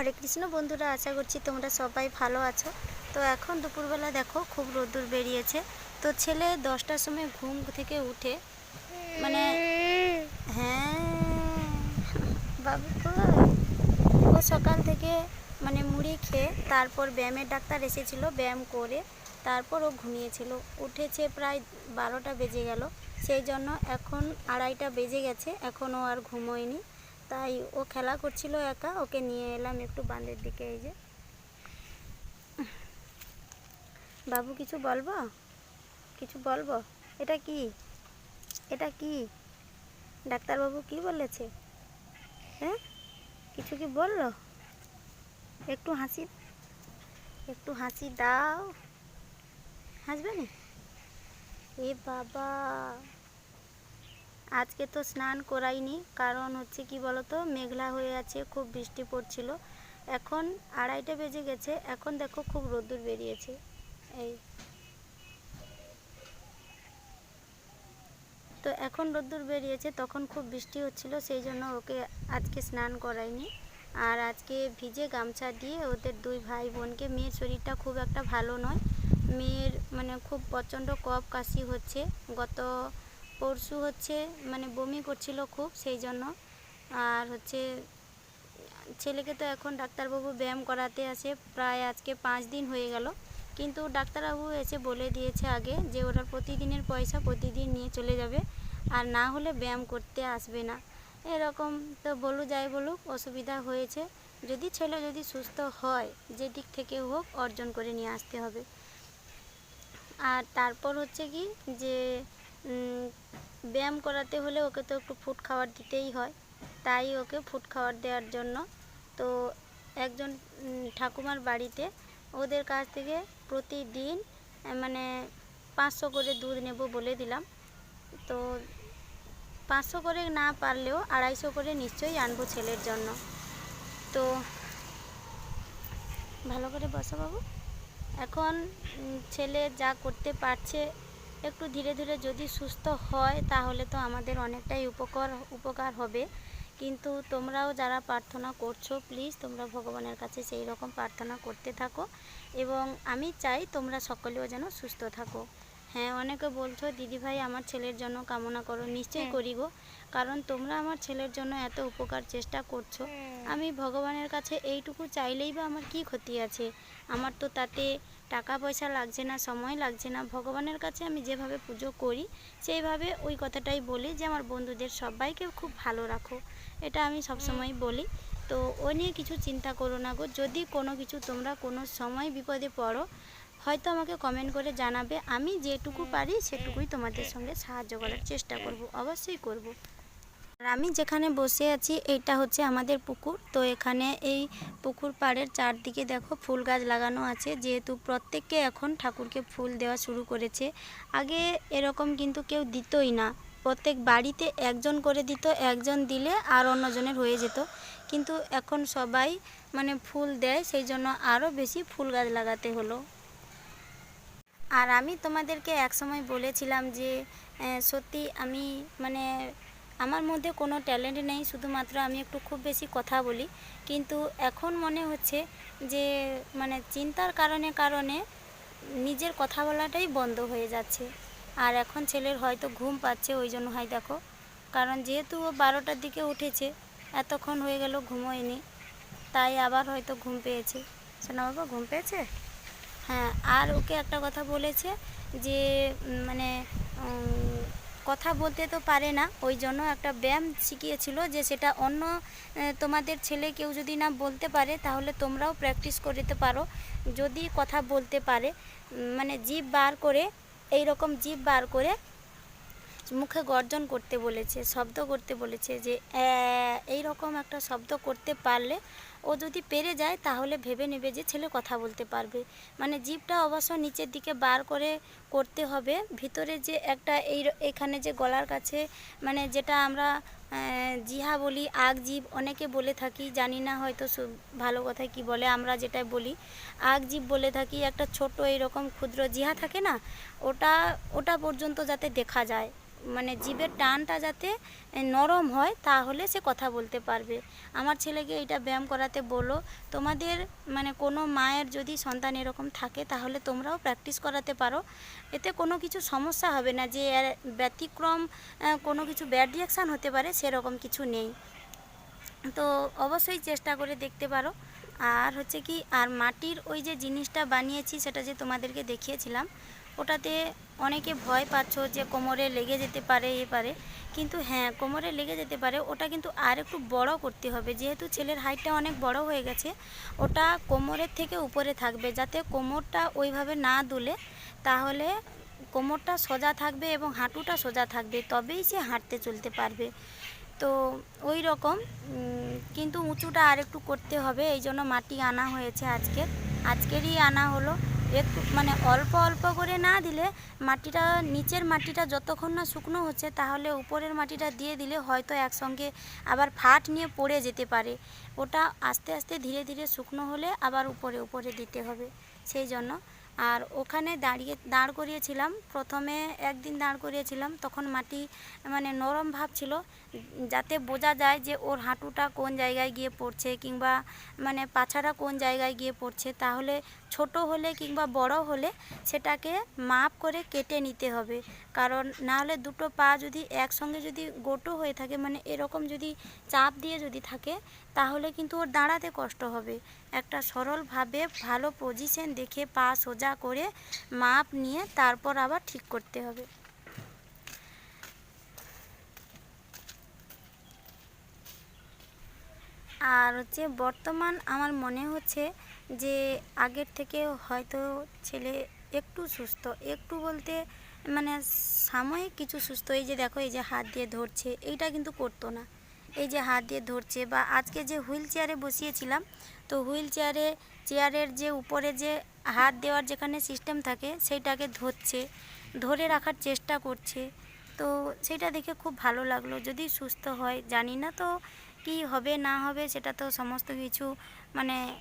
হরে কৃষ্ণ বন্ধুরা, আশা করছি তোমরা সবাই ভালো আছো। তো এখন দুপুরবেলা দেখো খুব রোদ্দুর বেরিয়েছে। তো ছেলে দশটার সময় ঘুম থেকে উঠে মানে হ্যাঁ বাবু ও সকাল থেকে মানে মুড়ি খেয়ে তারপর ব্যায়ামের ডাক্তার এসেছিল, ব্যায়াম করে তারপর ও ঘুমিয়েছিল। উঠেছে প্রায় বারোটা বেজে গেল, সেই জন্য এখন আড়াইটা বেজে গেছে এখনও আর ঘুমোয়নি। তাই ও খেলা করছিল একা, ওকে নিয়ে এলাম একটু বাঁধের দিকে, এই যে। বাবু কিছু বলব? কিছু বলব? এটা কি? এটা কি? ডাক্তারবাবু কি বলেছে? হ্যাঁ? কিছু কি বলল? একটু হাসি একটু হাসি দাও। হাসবে না? এ বাবা। আজকে তো স্নান করাইনি, কারণ হচ্ছে কি বলতো, মেঘলা হয়ে আছে, খুব বৃষ্টি পড়ছিল। এখন আড়াইটা বেজে গেছে, এখন দেখো খুব রোদ্দুর বেরিয়েছে। এই। তো এখন রোদ্দুর বেরিয়েছে, তখন খুব বৃষ্টি হচ্ছিল, সেই জন্য ওকে আজকে স্নান করাইনি। আর আজকে ভিজে গামছা দিয়ে ওদের দুই ভাই বোনকে, মেয়ের শরীরটা খুব একটা ভালো নয়। মেয়ের মানে খুব প্রচণ্ড কফ কাশি হচ্ছে। গত পরশু হচ্ছে মানে বমি করছিল খুব সেই জন্য। আর হচ্ছে, ছেলেকে তো এখন ডাক্তারবাবু ব্যায়াম করাতে আসে, প্রায় আজকে পাঁচ দিন হয়ে গেল। কিন্তু ডাক্তারবাবু এসে বলে দিয়েছে আগে যে ওরা প্রতিদিনের পয়সা প্রতিদিন নিয়ে চলে যাবে, আর না হলে ব্যায়াম করতে আসবে না। এরকম তো বলু যাই বলুক, অসুবিধা হয়েছে। যদি ছেলে যদি সুস্থ হয়, যে দিক থেকে হোক, অর্জন করে নিয়ে আসতে হবে। আর তারপর হচ্ছে কি যে ব্যায়াম করাতে হলে ওকে তো একটু ফুড খাবার দিতেই হয়। তাই ওকে ফুড খাবার দেওয়ার জন্য তো একজন ঠাকুমার বাড়িতে ওদের কাছ থেকে প্রতিদিন মানে পাঁচশো করে দুধ নেব বলে দিলাম। তো পাঁচশো করে না পারলেও আড়াইশো করে নিশ্চয়ই আনব ছেলের জন্য। তো ভালো করে বসো বাবু। এখন ছেলে যা করতে পারছে একটু ধীরে ধীরে যদি সুস্থ হয় তাহলে তো আমাদের অনেকটাই উপকার উপকার হবে। কিন্তু তোমরাও যারা প্রার্থনা করছ প্লিজ তোমরা ভগবানের কাছে সেই রকম প্রার্থনা করতে থাকো। এবং আমি চাই তোমরা সকলেও যেন সুস্থ থাকো। হ্যাঁ অনেকে বলছো দিদিভাই আমার ছেলের জন্য কামনা করো। নিশ্চয়ই হ্যাঁ। করি গো। কারণ তোমরা আমার ছেলের জন্য এত উপকার চেষ্টা করছ। আমি ভগবানের কাছে এইটুকু চাইলেই বা আমার কি ক্ষতি আছে? আমার তো তাতে টাকা পয়সা লাগছে না, সময় লাগছে না, ভগবানের কাছে আমি যেভাবে পুজো করি, সেইভাবে ওই কথাটাই বলি যে আমার বন্ধুদের সবাইকে খুব ভালো রাখো। এটা আমি সবসময় বলি। তো ও নিয়ে কিছু চিন্তা করো না গো। যদি কোনো কিছু তোমরা কোনো সময় বিপদে পড়ো, হয়তো আমাকে কমেন্ট করে জানাবে। আমি যেটুকু পারি সেটুকুই তোমাদের সঙ্গে সাহায্য করার চেষ্টা করব। অবশ্যই করব। আর আমি যেখানে বসে আছি, এইটা হচ্ছে আমাদের পুকুর। তো এখানে এই পুকুর পাড়ের চারদিকে দেখো ফুল গাছ লাগানো আছে। যেহেতু প্রত্যেককে এখন ঠাকুরকে ফুল দেওয়া শুরু করেছে, আগে এরকম কিন্তু কেউ দিতই না। প্রত্যেক বাড়িতে একজন করে দিত, একজন দিলে আর অন্যজনের হয়ে যেত। কিন্তু এখন সবাই মানে ফুল দেয়, সেই জন্য আরও বেশি ফুল গাছ লাগাতে হলো। আর আমি তোমাদেরকে একসময় বলেছিলাম যে সত্যি আমি মানে আমার মধ্যে কোনো ট্যালেন্ট নেই, শুধুমাত্র আমি একটু খুব বেশি কথা বলি। কিন্তু এখন মনে হচ্ছে যে মানে চিন্তার কারণে কারণে নিজের কথা বলাটাই বন্ধ হয়ে যাচ্ছে। আর এখন ছেলের হয়তো ঘুম পাচ্ছে, ওই জন্য হয় দেখো। কারণ যেহেতু ও বারোটার দিকে উঠেছে, এতক্ষণ হয়ে গেল ঘুমোয়নি, তাই আবার হয়তো ঘুম পেয়েছে। শোনা বাবা ঘুম পেয়েছে? হ্যাঁ আর ওকে একটা কথা বলেছে যে মানে কথা বলতে তো পারে না। ওই জন্য একটা ব্যায়াম শিখিয়েছিল যে সেটা অন্য তোমাদের ছেলে কেউ যদি না বলতে পারে, তাহলে তোমরাও প্র্যাকটিস করতে পারো। যদি কথা বলতে পারে মানে জিভ বার করে এই রকম জিভ বার করে মুখে গর্জন করতে বলেছে, শব্দ করতে বলেছে যে এই রকম একটা শব্দ করতে পারলে ও যদি পেরে যায় তাহলে ভেবে নেবে যে ছেলে কথা বলতে পারবে। মানে জিভটা অবশ্য নিচের দিকে বার করে করতে হবে। ভিতরে যে একটা এই এখানে যে গলার কাছে মানে যেটা আমরা জিহা বলি, আগ জিভ, অনেকে বলে থাকি, জানি না হয়তো ভালো কথায় কি বলে, আমরা যেটা বলি, আগ জিভ বলে থাকি, একটা ছোট এইরকম ক্ষুদ্র জিহা থাকে না, ওটা ওটা পর্যন্ত যাতে দেখা যায়। মানে জিভের টানটা যাতে নরম হয়, তাহলে সে কথা বলতে পারবে। আমার ছেলেকে এটা ব্যায়াম করাতে বলো, তোমাদের মানে কোনো মায়ের যদি সন্তান এরকম থাকে, তাহলে তোমরাও প্র্যাকটিস করাতে পারো। এতে কোনো কিছু সমস্যা হবে না যে ব্যতিক্রম কোনো কিছু ব্যাড রিয়াকশান হতে পারে, সেরকম কিছু নেই। তো অবশ্যই চেষ্টা করে দেখতে পারো। আর হচ্ছে কি, আর মাটির ওই যে জিনিসটা বানিয়েছি, সেটা যে তোমাদেরকে দেখিয়েছিলাম ওটাতে অনেকে ভয় পাচ্ছ যে কোমরে লেগে যেতে পারে, এ পারে। কিন্তু হ্যাঁ কোমরে লেগে যেতে পারে, ওটা কিন্তু আর একটু বড় করতে হবে। যেহেতু ছেলের হাইটটা অনেক বড় হয়ে গেছে, ওটা কোমরের থেকে উপরে থাকবে। যাতে কোমরটা ওইভাবে না দুলে, তাহলে কোমরটা সোজা থাকবে এবং হাঁটুটা সোজা থাকবে, তবেই সে হাঁটতে চলতে পারবে। তো ওই রকম কিন্তু উঁচুটা আর একটু করতে হবে এই জন্য মাটি আনা হয়েছে আজকে। আজকেরই আনা হলো। একটু মানে অল্প অল্প করে না দিলে মাটিটা, নিচের মাটিটা যতক্ষণ না শুকনো হচ্ছে তাহলে উপরের মাটিটা দিয়ে দিলে হয়তো একসঙ্গে আবার ফাট নিয়ে পড়ে যেতে পারে। ওটা আস্তে আস্তে ধীরে ধীরে শুকনো হলে আবার উপরে উপরে দিতে হবে, সেই জন্য। আর ওখানে দাঁড়িয়ে, দাঁড় করিয়েছিলাম। প্রথমে একদিন দাঁড় করিয়েছিলাম, তখন মাটি মানে নরম ভাব ছিল। যাতে বোঝা যায় যে ওর হাঁটুটা কোন জায়গায় গিয়ে পড়ছে কিংবা মানে পাছাটা কোন জায়গায় গিয়ে পড়ছে, তাহলে ছোট হলে কিংবা বড় হলে সেটাকে মাপ করে কেটে নিতে হবে। কারণ না হলে দুটো পা যদি একসঙ্গে যদি গোটো হয়ে থাকে মানে এরকম যদি চাপ দিয়ে যদি থাকে, তাহলে কিন্তু ওর দাঁড়াতে কষ্ট হবে। একটা সরলভাবে ভালো পজিশন দেখে পা সোজা করে মাপ নিয়ে তারপর আবার ঠিক করতে হবে। আর হচ্ছে বর্তমান আমার মনে হচ্ছে যে আগের থেকে হয়তো ছেলে একটু সুস্থ, একটু বলতে মানে সাময়িক কিছু সুস্থ। এই যে দেখো, এই যে হাত দিয়ে ধরছে, এইটা কিন্তু করতো না। এই যে হাত দিয়ে ধরছে বা আজকে যে হুইল চেয়ারে বসিয়েছিলাম, তো হুইল চেয়ারে, চেয়ারের যে উপরে যে হাত দেওয়ার যেখানে সিস্টেম থাকে, সেইটাকে ধরছে, ধরে রাখার চেষ্টা করছে। তো সেটা দেখে খুব ভালো লাগল। যদি সুস্থ হয়, জানি না তো কি হবে, না হবে সেটা তো সমস্ত কিছু মানে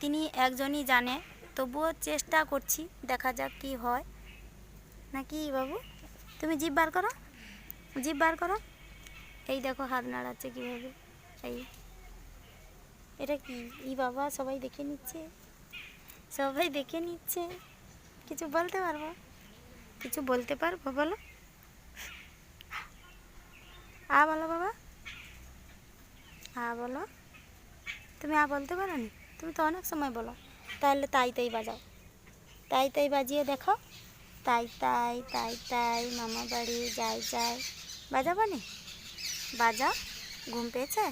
তিনি একজনই জানে। তবুও চেষ্টা করছি, দেখা যাক কি হয়। নাকি বাবু? তুমি জিভ বার করো। জিভ বার করো। এই দেখো হাত নাড়াচ্ছে কীভাবে। এই। এটা কি? ই বাবা, সবাই দেখে নিচ্ছে। সবাই দেখে নিচ্ছে। কিছু বলতে পারব? কিছু বলতে পারব, বলো। আ, বলো বাবা। আ বলো তুমি আ বলতে পারো নি তুমি তো অনেক সময় বলো তাহলে তাই তাই বাজাও তাই তাই বাজিয়ে দেখো তাই তাই তাই তাই মামা বাড়ি যাই যাই বাজাবো নি বাজাও ঘুম পেয়েছে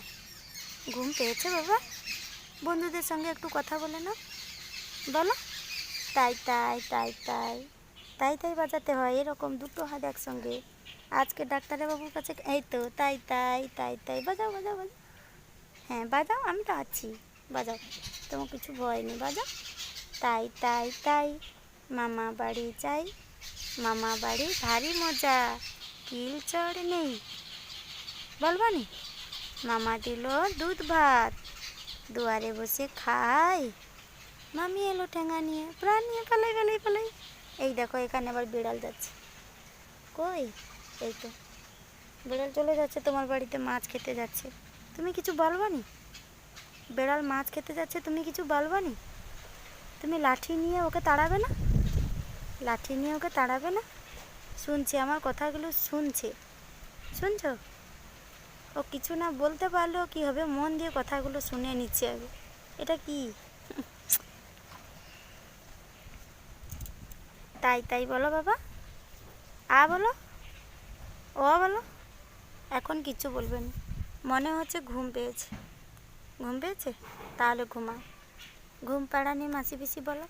ঘুম পেয়েছে বাবা বন্ধুদের সঙ্গে একটু কথা বলে না বলো তাই তাই তাই তাই তাই তাই বাজাতে হয় এরকম দুটো হাত একসঙ্গে আজকে ডাক্তারের বাবুর কাছে এই তো তাই তাই তাই তাই বাজাও বাজাও বাজাও হ্যাঁ বাজাও আমি তো আছি। বাজাও, তোমার কিছু ভয় নেই, বাজাও। তাই তাই তাই, মামা বাড়ি যাই, মামা বাড়ি ভারী মজা কিল চড় নেই। বলবানি মামা দিল দুধ ভাত, দুয়ারে বসে খাই। মামি এলো ঠেঙা নিয়ে, প্রাণ নিয়ে পালাই পালাই পালাই। এই দেখো, এখানে আবার বিড়াল যাচ্ছে। কই? এই তো, বিড়াল চলে যাচ্ছে, তোমার বাড়িতে মাছ খেতে যাচ্ছে। তুমি কিছু বলবানি? বেড়াল মাছ খেতে যাচ্ছে, তুমি কিছু বলবানি? তুমি লাঠি নিয়ে ওকে তাড়াবে না? লাঠি নিয়ে ওকে তাড়াবে না? শুনছে, আমার কথাগুলো শুনছে। শুনছো? ও কিছু না বলতে পারলেও কি হবে? মন দিয়ে কথাগুলো শুনে নিচ্ছে আগে। এটা কি? তাই তাই বলো বাবা। আ বলো। ও বলো। এখন কিচ্ছু বলবে না। মনে হচ্ছে ঘুম পেয়েছে। ঘুম পেয়েছে? তাহলে ঘুমাও। ঘুম পাড়ানি মাসি পিসি বলো?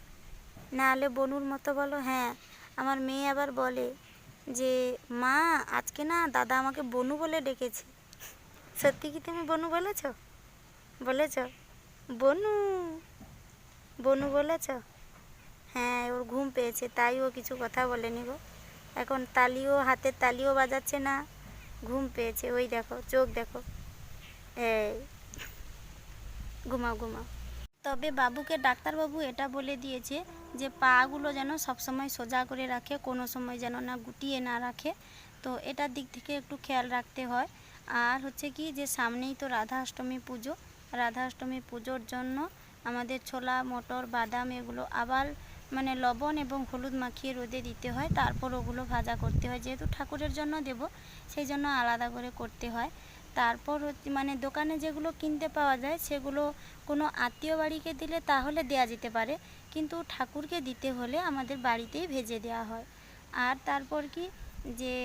নাহলে বনুর মতো বলো? হ্যাঁ আমার মেয়ে আবার বলে যে, মা, আজকে না দাদা আমাকে বনু বলে ডেকেছে। সত্যি কি তুমি বনু বলেছ? বলেছ? বনু বনু বলেছ? হ্যাঁ ওর ঘুম পেয়েছে, তাই ও কিছু কথা বলেনি গো। এখন তালিও, হাতের তালিও বাজাচ্ছে না। ঘুম পেয়েছে, ওই দেখো, চোখ দেখো। ঘুমাও ঘুমাও। তবে বাবুকে ডাক্তারবাবু এটা বলে দিয়েছে যে পাগুলো যেন সবসময় সোজা করে রাখে, কোনো সময় যেন না গুটিয়ে না রাখে। তো এটার দিক থেকে একটু খেয়াল রাখতে হয়। আর হচ্ছে কি যে সামনেই তো রাধা অষ্টমী পুজো রাধা অষ্টমী পুজোর জন্য আমাদের ছোলা, মটর, বাদাম এগুলো আবার মানে লবণ এবং হলুদ মাখিয়ে রোদে দিতে হয়। তারপর ওগুলো ভাজা করতে হয়। যেহেতু ঠাকুরের জন্য দেব, সেই জন্য আলাদা করে করতে হয়। তারপর হচ্ছে মানে দোকানে যেগুলো কিনতে পাওয়া যায়, সেগুলো কোনো আত্মীয় বাড়িকে দিলে তাহলে দেয়া যেতে পারে। কিন্তু ঠাকুরকে দিতে হলে আমাদের বাড়িতেই ভেজে দেওয়া হয়। আর তারপর কি যে,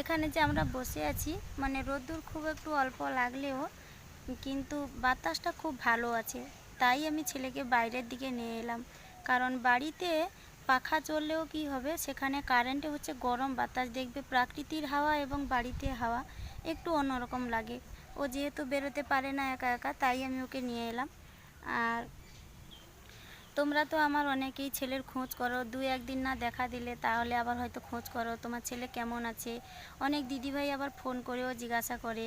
এখানে যে আমরা বসে আছি মানে রোদ্দুর খুব একটু অল্প লাগলেও কিন্তু বাতাসটা খুব ভালো আছে। তাই আমি ছেলেকে বাইরের দিকে নিয়ে এলাম। কারণ বাড়িতে পাখা চললেও কি হবে? সেখানে কারেন্টে হচ্ছে গরম, বাতাস দেখবে, প্রাকৃতির হাওয়া এবং বাড়িতে হাওয়া। একটু অন্যরকম লাগে। ও যেহেতু বেরোতে পারে না একা একা, তাই আমি ওকে নিয়ে এলাম। আর তোমরা তো আমার অনেকেই ছেলের খোঁজ করো। দু একদিন না দেখা দিলে তাহলে আবার হয়তো খোঁজ করো, তোমার ছেলে কেমন আছে? অনেক দিদিভাই আবার ফোন করেও জিজ্ঞাসা করে।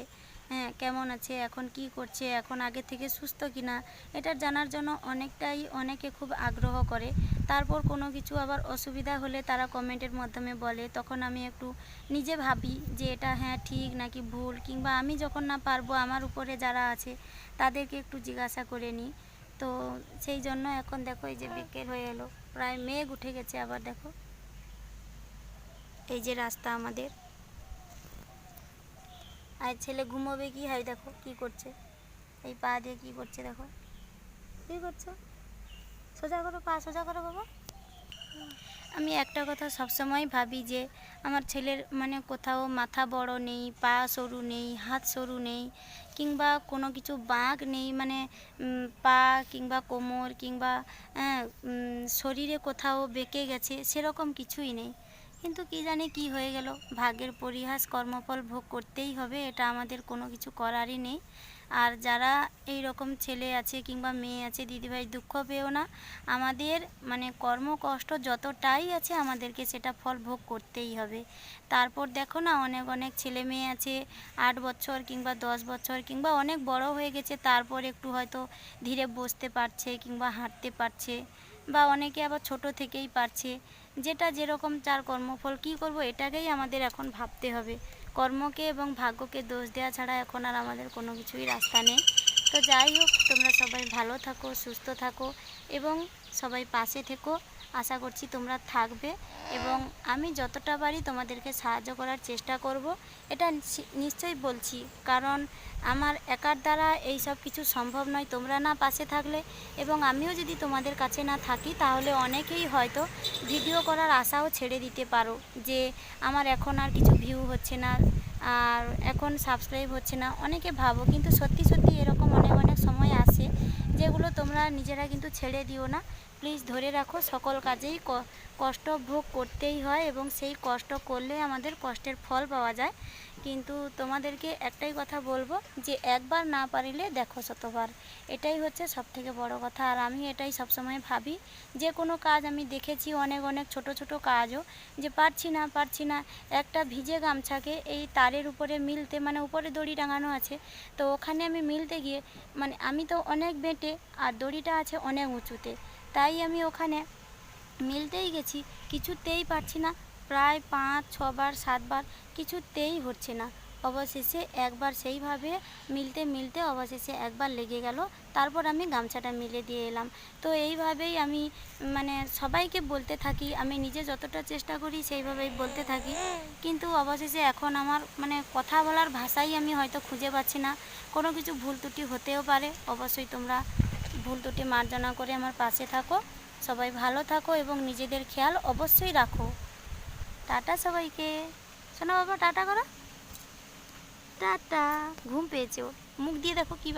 হ্যাঁ কেমন আছে? এখন কি করছে? এখন আগে থেকে সুস্থ কিনা? এটা জানার জন্য অনেকটাই অনেকে খুব আগ্রহ করে। তারপর কোনো কিছু আবার অসুবিধা হলে তারা কমেন্টের মাধ্যমে বলে। তখন আমি একটু নিজে ভাবি যে এটা হ্যাঁ ঠিক নাকি ভুল? কিংবা আমি যখন না পারব, আমার উপরে যারা আছে, তাদেরকে একটু জিজ্ঞাসা করে নিই তো সেই জন্য এখন দেখো, এই যে বিকেল হয়ে এলো। প্রায় মেঘ উঠে গেছে আবার দেখো। এই যে রাস্তা আমাদের। আর ছেলে ঘুমোবে কি হয় দেখো কি করছে? এই পা দিয়ে কি করছে দেখো? কি করছ? সোজা করো পা সোজা করো বাবা। আমি একটা কথা সবসময় ভাবি যে আমার ছেলের মানে কোথাও মাথা বড় নেই পা সরু নেই হাত সরু নেই কিংবা কোনো কিছু বাঁক নেই মানে পা কিংবা কোমর কিংবা হ্যাঁ, শরীরে কোথাও বেঁকে গেছে সেরকম কিছুই নেই। কিন্তু কি জানি কি হয়ে গেল। ভাগ্যের পরিহাস কর্মফল ভোগ করতেই হবে, এটা আমাদের কোনো কিছু করারই নেই। আর যারা এই রকম ছেলে আছে কিংবা মেয়ে আছে, দিদিভাই, দুঃখ পেও না। আমাদের মানে কর্ম কষ্ট যতটাই আছে, আমাদেরকে সেটা ফল ভোগ করতেই হবে। তারপর দেখো না, অনেক অনেক ছেলে মেয়ে আছে, আট বছর কিংবা দশ বছর কিংবা অনেক বড় হয়ে গেছে, তারপর একটু হয়তো ধীরে বসতে পারছে কিংবা হাঁটতে পারছে বা অনেকে আবার ছোট থেকেই পারছে। যেটা যেরকম চার কর্মফল, কি করব এটাকেই আমাদের এখন ভাবতে হবে। কর্মকে এবং ভাগ্যকে দোষ দেওয়া ছাড়া এখন আর আমাদের কোনো কিছুই রাস্তা নেই। তো যাই হোক, তোমরা সবাই ভালো থাকো, সুস্থ থাকো এবং সবাই পাশে থেকো। আশা করছি তোমরা থাকবে এবং আমি যতটা পারি তোমাদেরকে সাহায্য করার চেষ্টা করব। এটা নিশ্চি- নিশ্চয়ই বলছি, কারণ আমার একার দ্বারা এই সব কিছু সম্ভব নয় তোমরা না পাশে থাকলে এবং আমিও যদি তোমাদের কাছে না থাকি তাহলে অনেকেই হয়তো ভিডিও করার আশাও ছেড়ে দিতে পারো যে আমার এখন আর কিছু ভিউ হচ্ছে না আর এখন সাবস্ক্রাইব হচ্ছে না। অনেকে ভাবো, কিন্তু সত্যি সত্যি এরকম অনেক অনেক সময় আসে যেগুলো তোমরা নিজেরা কিন্তু ছেড়ে দিও না। প্লিজ ধরে রাখো, সকল কাজেই কষ্ট ভোগ করতেই হয় এবং সেই কষ্ট করলে আমাদের কষ্টের ফল পাওয়া যায়। কিন্তু তোমাদেরকে একটাই কথা বলব, যে একবার না পারিলে দেখো শতবার। এটাই হচ্ছে সব থেকে বড় কথা। আর আমি এটাই সবসময় ভাবি, যে কোনো কাজ আমি দেখেছি অনেক অনেক ছোট ছোট কাজও, যে পারছি না পারছি না, একটা ভিজে গামছাকে এই তারের উপরে মিলতে মানে উপরে দড়ি টাঙানো আছে, তো ওখানে আমি মিলতে গিয়ে মানে আমি তো অনেক বেঁটে, আর দড়িটা আছে অনেক উঁচুতে। তাই আমি ওখানে মিলতেই গেছি। কিছুতেই পারছি না। প্রায় পাঁচ, ছবার, সাতবার কিছুতেই হচ্ছে না। অবশেষে একবার সেইভাবে মিলতে মিলতে অবশেষে একবার লেগে গেল। তারপর আমি গামছাটা মিলে দিয়ে এলাম। তো এইভাবেই আমি মানে সবাইকে বলতে থাকি। আমি নিজে যতটা চেষ্টা করি সেইভাবেই বলতে থাকি। কিন্তু অবশেষে এখন আমার মানে কথা বলার ভাষাই আমি হয়তো খুঁজে পাচ্ছি না। কোনো কিছু ভুল ত্রুটি হতেও পারে। অবশ্যই তোমরা ভুল দুটি মার্জনা করে আমার পাশে থাকো। সবাই ভালো থাকো এবং নিজেদের খেয়াল অবশ্যই রাখো। টাটা সবাইকে। শোনো বাবা, টাটা করো। টাটা। ঘুম পেয়েছে মুখ দিয়ে দেখো কী